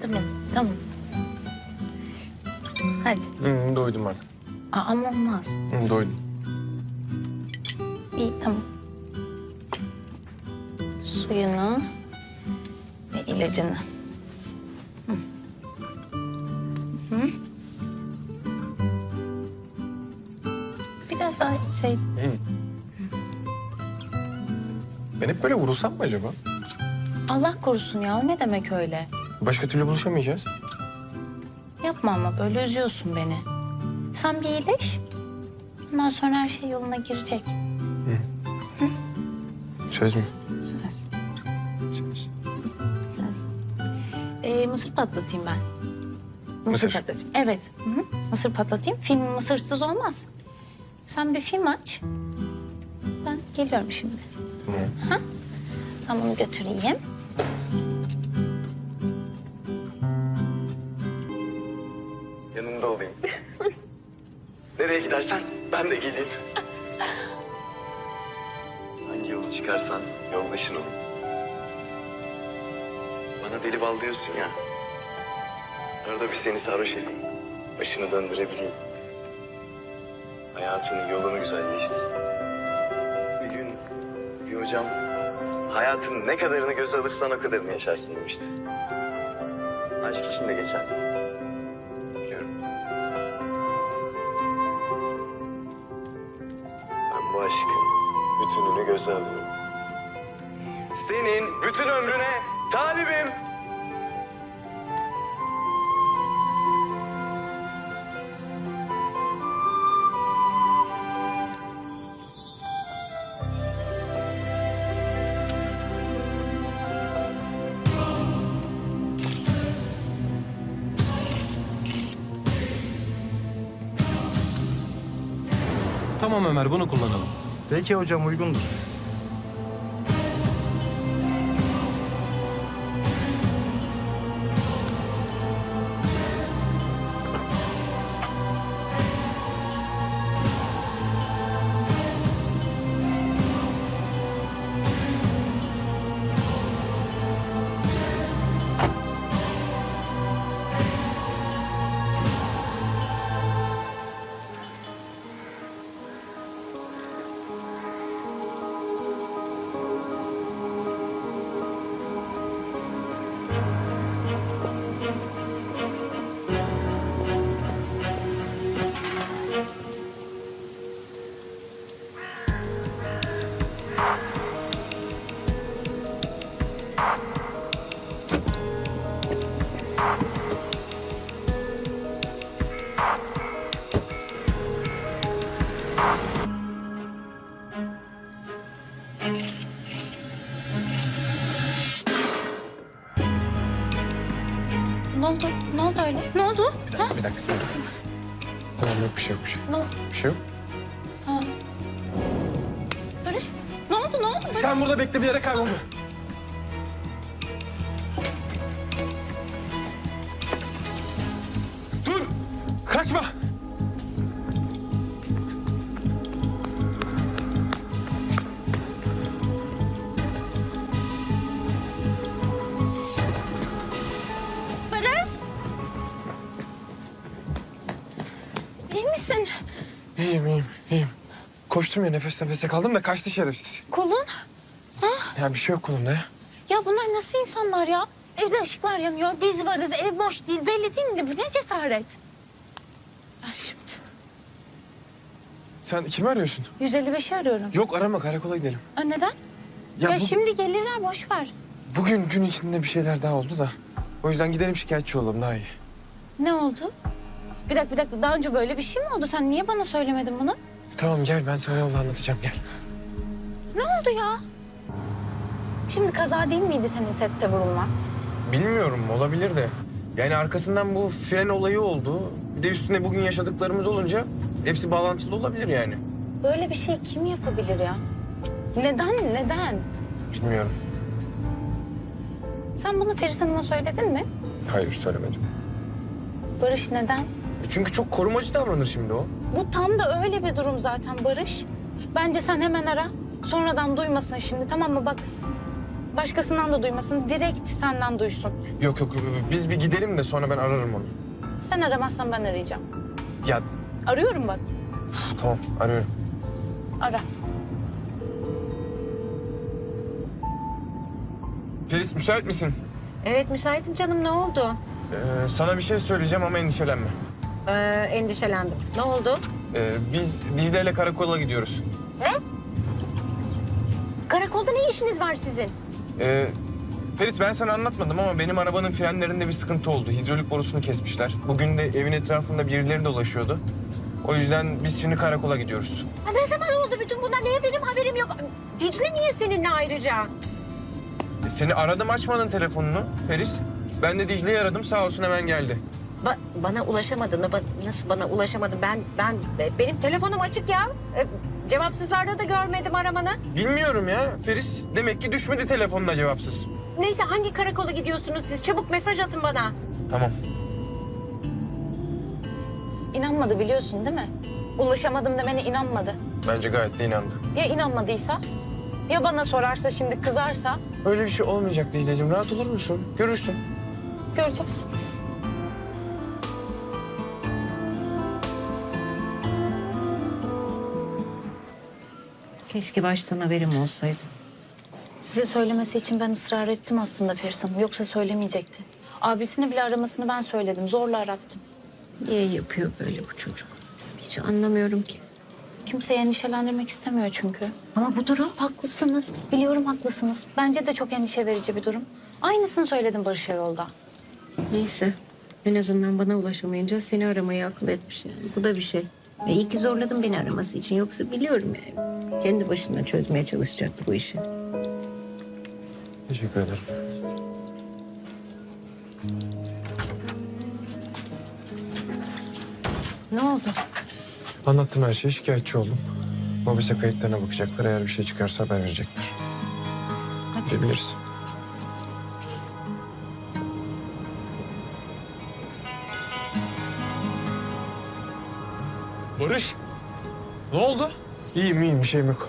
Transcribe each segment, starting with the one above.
Tamam, tamam. Hadi. Hı, doydum artık. Aa, ama olmaz. Hı, doydum. İyi, tamam. Suyunu ve ilacını. Hı. Hı. Biraz daha şey... Hı. Ben hep böyle vurulsam mı acaba? Allah korusun ya, o ne demek öyle? Başka türlü buluşamayacağız. Yapma ama böyle üzüyorsun beni. Sen bir iyileş. Ondan sonra her şey yoluna girecek. Söz mü? Söz. Söz. Söz. Ee, mısır patlatayım ben. Mısır, Mısır. patlatayım. Evet. Hı hı. Mısır patlatayım. Film mısırsız olmaz. Sen bir film aç. Ben geliyorum şimdi. Tamam. Ben bunu götüreyim. Gidersen ben de geleyim. Hangi yolu çıkarsan yoldaşın olayım. Bana deli bal diyorsun ya. Arada bir seni sarhoş edeyim. Başını döndürebileyim. Hayatının yolunu güzelleştir. Bir gün bir hocam hayatın ne kadarını göze alırsan o kadarını yaşarsın demişti. Aşk için de geçer. Bütününü göze alıyorum. Senin bütün ömrüne talibim. Tamam Ömer bunu kullanalım. Peki hocam uygundur. Dakika. Tamam yok bir şey yok bir şey. Ne? Bir şey yok. Ha. Barış, ne oldu? Ne oldu Barış? Sen burada bekle bir yere kaybolma. İyiyim, iyiyim, iyiyim. Koştum ya nefes nefese kaldım da kaçtı şerefsiz. Kolun? Ya bir şey yok kolumda ya. Ya bunlar nasıl insanlar ya? Evde ışıklar yanıyor, biz varız, ev boş değil. Belli değil mi? Bu ne cesaret? Ben şimdi Sen kimi arıyorsun? 155'i arıyorum. Yok arama karakola gidelim. Aa, neden? Ya, Ya, bu- şimdi gelirler, boş ver. bugün gün içinde bir şeyler daha oldu da. O yüzden gidelim şikayetçi olalım daha iyi. Ne oldu? Bir dakika, bir dakika. Daha önce böyle bir şey mi oldu? Sen niye bana söylemedin bunu? Tamam gel ben sana yolda anlatacağım gel. Ne oldu ya? Şimdi kaza değil miydi senin sette vurulma? Bilmiyorum olabilir de. Yani arkasından bu fren olayı oldu. Bir de üstüne bugün yaşadıklarımız olunca hepsi bağlantılı olabilir yani. Böyle bir şey kim yapabilir ya? Neden, neden? Bilmiyorum. Sen bunu Feris Hanım'a söyledin mi? Hayır söylemedim. Barış neden? E Çünkü çok korumacı davranır şimdi o. Bu tam da öyle bir durum zaten Barış. Bence sen hemen ara. Sonradan duymasın şimdi tamam mı? Bak Başkasından da duymasın. Direkt senden duysun. Yok yok biz bir gidelim de sonra ben ararım onu. Sen aramazsan ben arayacağım. Ya Arıyorum bak. pf, tamam arıyorum. Ara. Feris müsait misin? Evet müsaitim canım ne oldu? Ee, sana bir şey söyleyeceğim ama endişelenme. Ee, endişelendim. Ne oldu? Ee, biz Dicle ile karakola gidiyoruz. Karakolda ne işiniz var sizin? Ee, Feris ben sana anlatmadım ama benim arabanın frenlerinde bir sıkıntı oldu. Hidrolik borusunu kesmişler. Bugün de evin etrafında birileri dolaşıyordu. O yüzden biz şimdi karakola gidiyoruz. Ha, ne zaman oldu bütün bunlar? Niye benim haberim yok? Dicle niye seninle ayrıca? E, Seni aradım açmadın telefonunu Feris. Ben de Dicle'yi aradım sağ olsun hemen geldi. Ba- bana ulaşamadın. Ba- nasıl bana ulaşamadın? Ben ben benim telefonum açık ya. E, cevapsızlarda da görmedim aramanı. Bilmiyorum ya Feris. Demek ki düşmedi telefonuna cevapsız. Neyse hangi karakola gidiyorsunuz siz? Çabuk mesaj atın bana. Tamam. İnanmadı biliyorsun değil mi? Ulaşamadım demene inanmadı. Bence gayet de inandı. Ya inanmadıysa? Ya bana sorarsa şimdi kızarsa? Öyle bir şey olmayacak Dicle'cim. Rahat olur musun? Görürsün. Göreceğiz. Keşke baştan haberim olsaydı. Size söylemesi için ben ısrar ettim aslında Feris Hanım. Yoksa söylemeyecekti. Abisini bile aramasını ben söyledim. Zorla arattım. Niye yapıyor böyle bu çocuk? Hiç anlamıyorum ki. Kimseyi endişelendirmek istemiyor çünkü. Ama bu durum haklısınız. Biliyorum haklısınız. Bence de çok endişe verici bir durum. Aynısını söyledim Barış'a yolda. Neyse. En azından bana ulaşamayınca seni aramayı akıl etmiş yani. Bu da bir şey. E iyi ki zorladım beni araması için. Yoksa biliyorum yani. Kendi başına çözmeye çalışacaktı bu işi. Teşekkür ederim. Ne oldu? Anlattım her şeyi. Şikayetçi oldum. Mobese kayıtlarına bakacaklar. Eğer bir şey çıkarsa haber verecekler. Hadi. Gidebiliriz. Bir şeyim yok.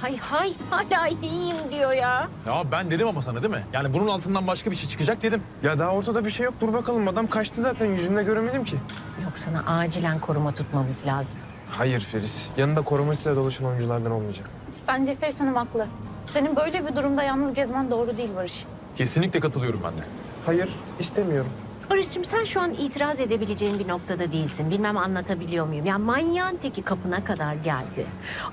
Hay hay hala iyiyim diyor ya. Ya ben dedim ama sana değil mi? Yani bunun altından başka bir şey çıkacak dedim. Ya daha ortada bir şey yok. Dur bakalım. Adam kaçtı zaten. Yüzünde göremedim ki. Yok sana acilen koruma tutmamız lazım. Hayır Feris. Yanında korumasıyla dolaşan oyunculardan olmayacak. Bence Feris Hanım haklı. Senin böyle bir durumda yalnız gezmen doğru değil Barış. Kesinlikle katılıyorum ben de. Hayır. istemiyorum. Barış'cığım sen şu an itiraz edebileceğin bir noktada değilsin. Bilmem anlatabiliyor muyum? Ya manyağın teki kapına kadar geldi.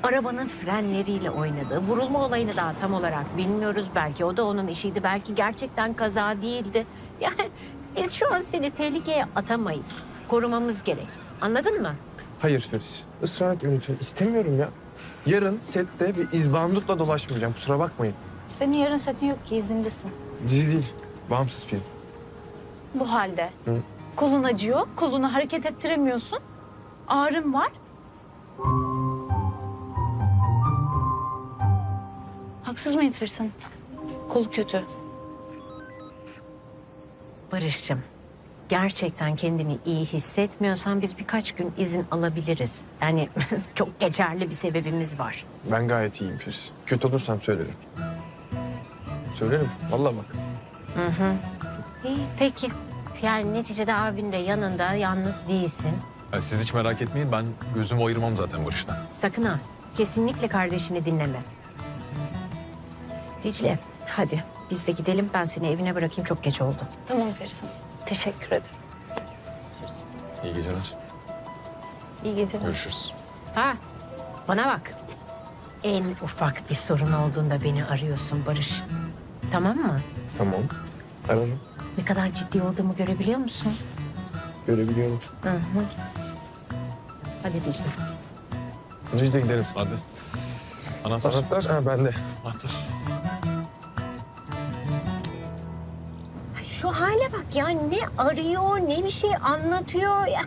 Arabanın frenleriyle oynadı. Vurulma olayını daha tam olarak bilmiyoruz. Belki o da onun işiydi. Belki gerçekten kaza değildi. Yani biz şu an seni tehlikeye atamayız. Korumamız gerek. Anladın mı? Hayır Feris. Israr etme lütfen. İstemiyorum ya. Yarın sette bir izbandutla dolaşmayacağım. Kusura bakmayın. Senin yarın setin yok ki izinlisin. Dizi değil. Bağımsız film. Bu halde. Hı. Kolun acıyor, kolunu hareket ettiremiyorsun. Ağrın var. Haksız mıyım Feris Hanım? Kolu kötü. Barış'cığım gerçekten kendini iyi hissetmiyorsan biz birkaç gün izin alabiliriz. Yani çok geçerli bir sebebimiz var. Ben gayet iyiyim Feris. Kötü olursam söylerim. Söylerim. Vallahi bak. İyi peki. Yani neticede abin de yanında yalnız değilsin. Ya siz hiç merak etmeyin ben gözümü ayırmam zaten Barış'tan. Sakın ha kesinlikle kardeşini dinleme. Dicle hadi biz de gidelim ben seni evine bırakayım çok geç oldu. Tamam Feris Hanım. Teşekkür ederim. İyi geceler. İyi geceler. Görüşürüz. Ha bana bak. En ufak bir sorun olduğunda beni arıyorsun Barış. Tamam mı? Tamam. Ararım. Ne kadar ciddi olduğumu görebiliyor musun? Görebiliyorum. Hı hı. Hadi Dicle. Biz de gidelim. Hadi. Anahtar. Anahtar ha bende. Anahtar. Şu hale bak ya ne arıyor ne bir şey anlatıyor ya.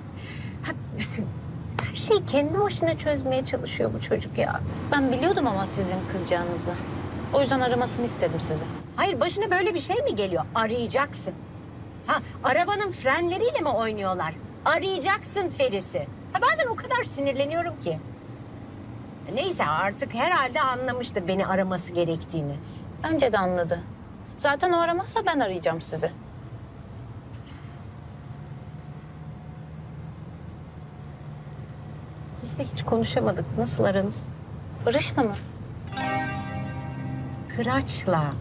Her şeyi kendi başına çözmeye çalışıyor bu çocuk ya. Ben biliyordum ama sizin kızacağınızı. O yüzden aramasını istedim sizi. Hayır başına böyle bir şey mi geliyor? Arayacaksın. Ha arabanın frenleriyle mi oynuyorlar? Arayacaksın Feris'i. Ha, bazen o kadar sinirleniyorum ki. Neyse artık herhalde anlamıştı beni araması gerektiğini. Bence de anladı. Zaten o aramazsa ben arayacağım sizi. Biz de hiç konuşamadık. Nasıl aranız? Barış'la mı? Kıraç'la.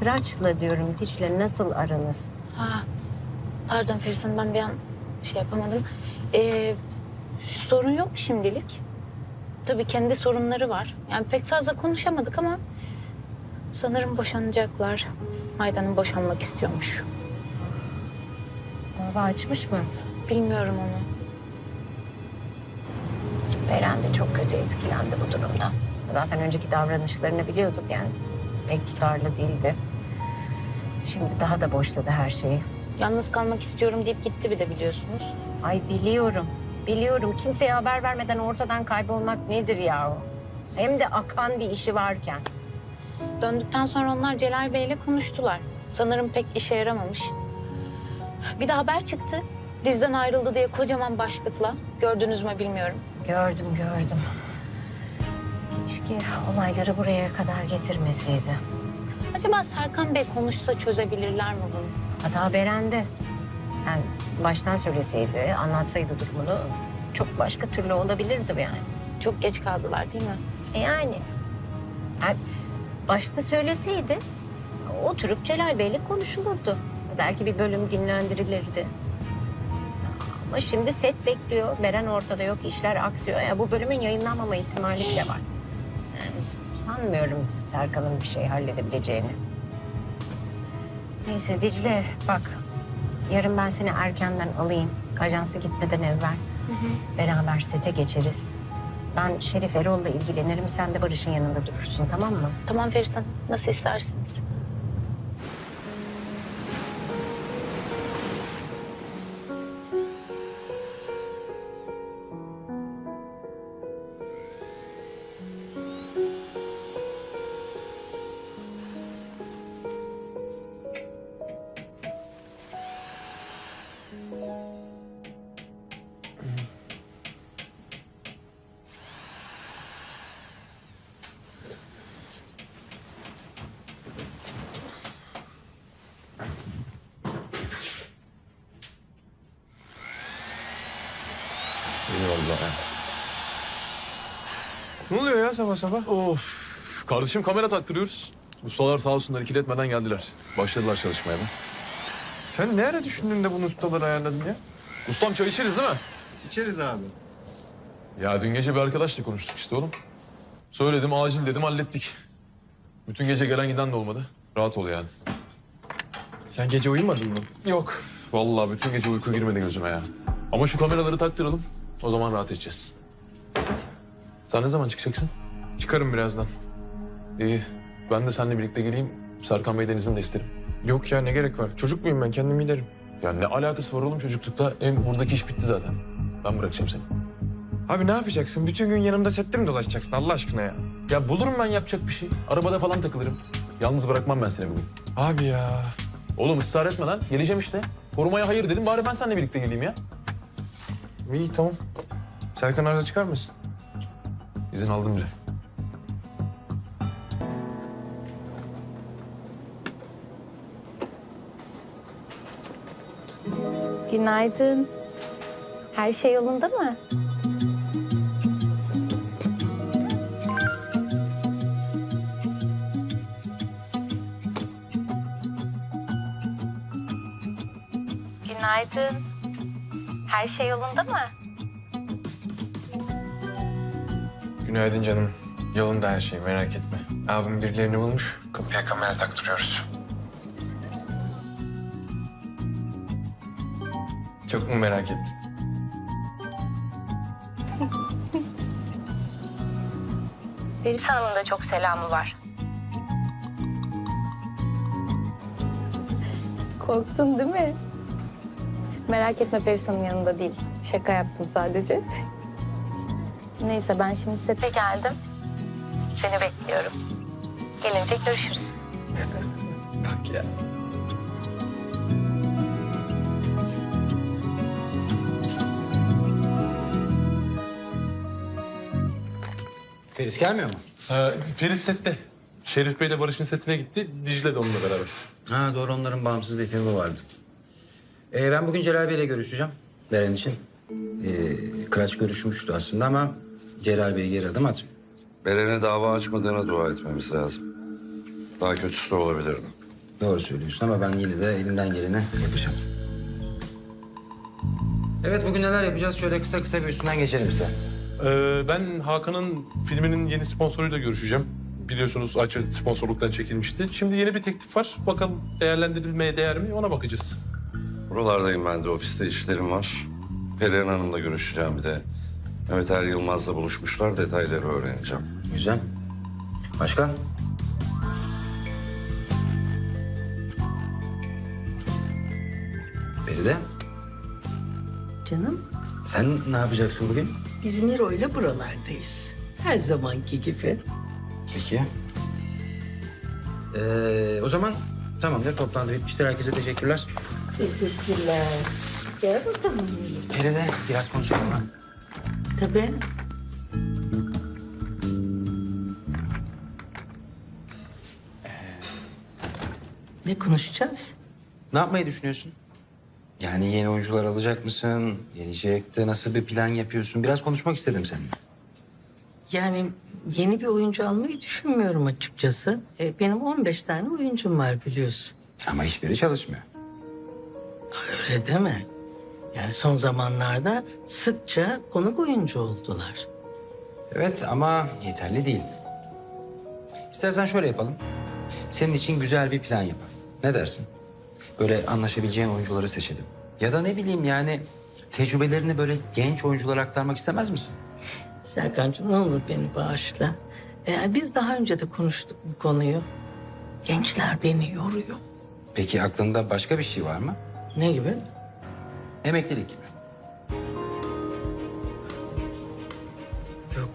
Kıraç'la diyorum Dicle nasıl aranız? Ha, pardon Feris Hanım ben bir an şey yapamadım. Ee, sorun yok şimdilik. Tabii kendi sorunları var. Yani pek fazla konuşamadık ama sanırım boşanacaklar. Aydan'ın boşanmak istiyormuş. Dava açmış mı? Bilmiyorum onu. Beren de çok kötü etkilendi bu durumda. Zaten önceki davranışlarını biliyorduk yani. Pek tutarlı değildi. Şimdi daha da boşladı her şeyi. Yalnız kalmak istiyorum deyip gitti bir de biliyorsunuz. Ay biliyorum. Biliyorum. Kimseye haber vermeden ortadan kaybolmak nedir ya? Hem de akan bir işi varken. Döndükten sonra onlar Celal Bey'le konuştular. Sanırım pek işe yaramamış. Bir de haber çıktı. Dizden ayrıldı diye kocaman başlıkla. Gördünüz mü bilmiyorum. Gördüm gördüm. Keşke olayları buraya kadar getirmeseydi. Acaba Serkan Bey konuşsa çözebilirler mi bunu? Hata Beren'de. Yani baştan söyleseydi, anlatsaydı durumunu çok başka türlü olabilirdi yani. Çok geç kaldılar değil mi? E yani. yani başta söyleseydi oturup Celal Bey'le konuşulurdu. Belki bir bölüm dinlendirilirdi. Ama şimdi set bekliyor. Beren ortada yok, işler aksıyor. Ya bu bölümün yayınlanmama ihtimali bile var. Yani sanmıyorum Serkan'ın bir şey halledebileceğini. Neyse Dicle bak. Yarın ben seni erkenden alayım. Ajansa gitmeden evvel. Beraber sete geçeriz. Ben Şerif Erol'la ilgilenirim. Sen de Barış'ın yanında durursun tamam mı? Tamam Feris Hanım. Nasıl isterseniz. Eyvallah. Ne oluyor ya sabah sabah? Of. Kardeşim kamera taktırıyoruz. Ustalar sağ olsunlar ikiletmeden geldiler. Başladılar çalışmaya da. Sen ne ara düşündün de bunu ustaları ayarladın ya? Ustam çay içeriz değil mi? İçeriz abi. Ya dün gece bir arkadaşla konuştuk işte oğlum. Söyledim acil dedim hallettik. Bütün gece gelen giden de olmadı. Rahat ol yani. Sen gece uyumadın mı? Yok. Vallahi bütün gece uyku girmedi gözüme ya. Ama şu kameraları taktıralım. O zaman rahat edeceğiz. Sen ne zaman çıkacaksın? Çıkarım birazdan. İyi. Ben de seninle birlikte geleyim. Serkan Bey'den izin de isterim. Yok ya ne gerek var? Çocuk muyum ben kendim giderim. Ya ne alakası var oğlum çocuklukta? Hem buradaki iş bitti zaten. Ben bırakacağım seni. Abi ne yapacaksın? Bütün gün yanımda sette mi dolaşacaksın Allah aşkına ya? Ya bulurum ben yapacak bir şey. Arabada falan takılırım. Yalnız bırakmam ben seni bugün. Abi ya. Oğlum ısrar etme lan. Geleceğim işte. Korumaya hayır dedim. Bari ben seninle birlikte geleyim ya. İyi tamam. Serkan arıza çıkar mısın? İzin aldım bile. Günaydın. Her şey yolunda mı? Günaydın. Her şey yolunda mı? Günaydın canım. Yolunda her şey merak etme. Abim birilerini bulmuş. Kapıya kamera taktırıyoruz. Çok mu merak ettin? Feris Hanım'ın da çok selamı var. Korktun değil mi? Merak etme Feris Hanım yanında değil. Şaka yaptım sadece. Neyse ben şimdi sete geldim. Seni bekliyorum. Gelince görüşürüz. Bak ya. Feris gelmiyor mu? Ee, Feris sette. Şerif Bey'le Barış'ın setine gitti. Dicle de onunla beraber. Ha doğru onların bağımsız bir filmi vardı. Ee, ben bugün Celal Bey'le görüşeceğim. Beren için. Ee, Kıraç görüşmüştü aslında ama Celal Bey geri adım atmıyor. Beren'e dava açmadığına dua etmemiz lazım. Daha kötüsü de olabilirdi. Doğru söylüyorsun ama ben yine de elimden geleni yapacağım. Evet bugün neler yapacağız? Şöyle kısa kısa bir üstünden geçelim size. Ee, ben Hakan'ın filminin yeni sponsoruyla görüşeceğim. Biliyorsunuz Ayça sponsorluktan çekilmişti. Şimdi yeni bir teklif var. Bakalım değerlendirilmeye değer mi ona bakacağız. Buralardayım ben de ofiste işlerim var. Perihan Hanım'la görüşeceğim bir de. Mehmet Er Yılmaz'la buluşmuşlar detayları öğreneceğim. Güzel. Başka? Feride, Canım sen ne yapacaksın bugün? biz Miro ile buralardayız. Her zamanki gibi. Peki. Ee, o zaman tamamdır. Toplantı bitmiştir. Herkese teşekkürler. Teşekkürler. Gel bakalım. Feride, biraz konuşalım mı? Tabii. Ne konuşacağız? Ne yapmayı düşünüyorsun? Yani yeni oyuncular alacak mısın? Gelecekte nasıl bir plan yapıyorsun? Biraz konuşmak istedim seninle. Yani yeni bir oyuncu almayı düşünmüyorum açıkçası. E, benim 15 tane oyuncum var biliyorsun. Ama hiçbiri çalışmıyor. Öyle deme. Yani son zamanlarda sıkça konuk oyuncu oldular. Evet ama yeterli değil. İstersen şöyle yapalım. Senin için güzel bir plan yapalım. Ne dersin? Böyle anlaşabileceğin oyuncuları seçelim. Ya da ne bileyim yani tecrübelerini böyle genç oyunculara aktarmak istemez misin? Serkan'cığım ne olur beni bağışla. E, biz daha önce de konuştuk bu konuyu. Gençler beni yoruyor. Peki aklında başka bir şey var mı? Ne gibi? Emeklilik gibi. Yok.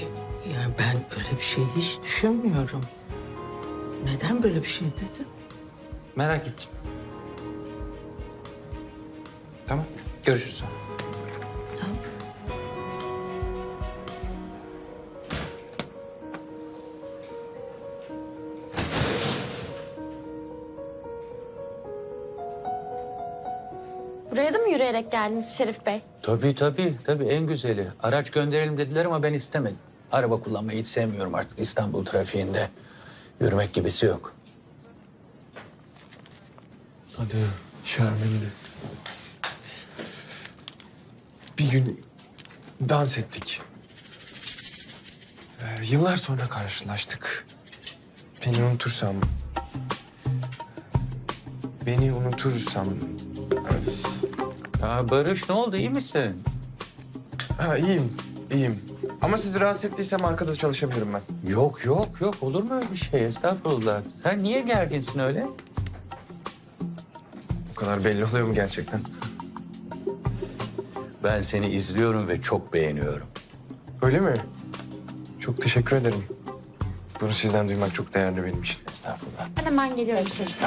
E, Yani ben öyle bir şey hiç düşünmüyorum. Neden böyle bir şey dedin? Merak ettim. Tamam. Görüşürüz sonra. Buraya da mı yürüyerek geldiniz Şerif Bey? Tabii tabii tabii en güzeli. Araç gönderelim dediler ama ben istemedim. Araba kullanmayı hiç sevmiyorum artık İstanbul trafiğinde. Yürümek gibisi yok. Hadi Şermin'le. Bir gün dans ettik. Ee, yıllar sonra karşılaştık. Beni unutursam... Beni unutursam... Ya Barış ne oldu iyi misin? Ha iyiyim, iyiyim. Ama sizi rahatsız ettiysem arkada çalışabilirim ben. Yok yok yok olur mu öyle bir şey estağfurullah. Sen niye gerginsin öyle? Bu kadar belli oluyor mu gerçekten? Ben seni izliyorum ve çok beğeniyorum. Öyle mi? Çok teşekkür ederim. Bunu sizden duymak çok değerli benim için. Estağfurullah. Ben hemen geliyorum Şerif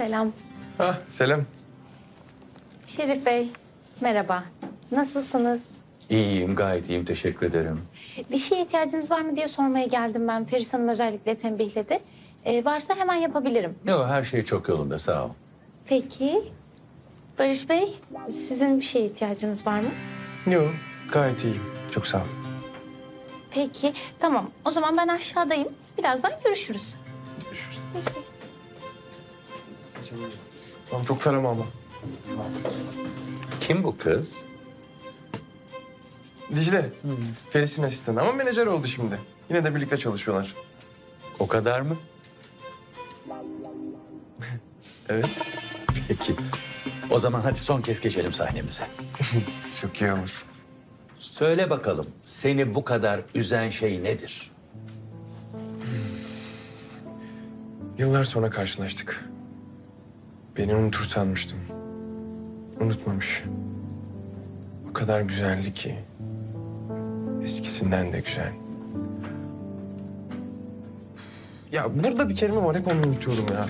Selam. Ah selam. Şerif Bey, merhaba. Nasılsınız? İyiyim gayet iyiyim teşekkür ederim. Bir şeye ihtiyacınız var mı diye sormaya geldim ben. Feris Hanım özellikle tembihledi. Ee, varsa hemen yapabilirim. Yok her şey çok yolunda sağ ol. Peki. Barış Bey, sizin bir şeye ihtiyacınız var mı? Yok gayet iyiyim. Çok sağ ol. Peki, tamam. O zaman ben aşağıdayım. Birazdan görüşürüz. Görüşürüz. Tamam çok tarama ama. Kim bu kız? Dicle, Feris'in asistanı ama menajer oldu şimdi. Yine de birlikte çalışıyorlar. O kadar mı? Evet, Peki. O zaman hadi son kez geçelim sahnemize. çok iyi olur. Söyle bakalım seni bu kadar üzen şey nedir? Yıllar sonra karşılaştık. Beni unutur sanmıştım. Unutmamış. O kadar güzeldi ki. Eskisinden de güzel. Ya burada bir kelime var hep onu unutuyorum ya.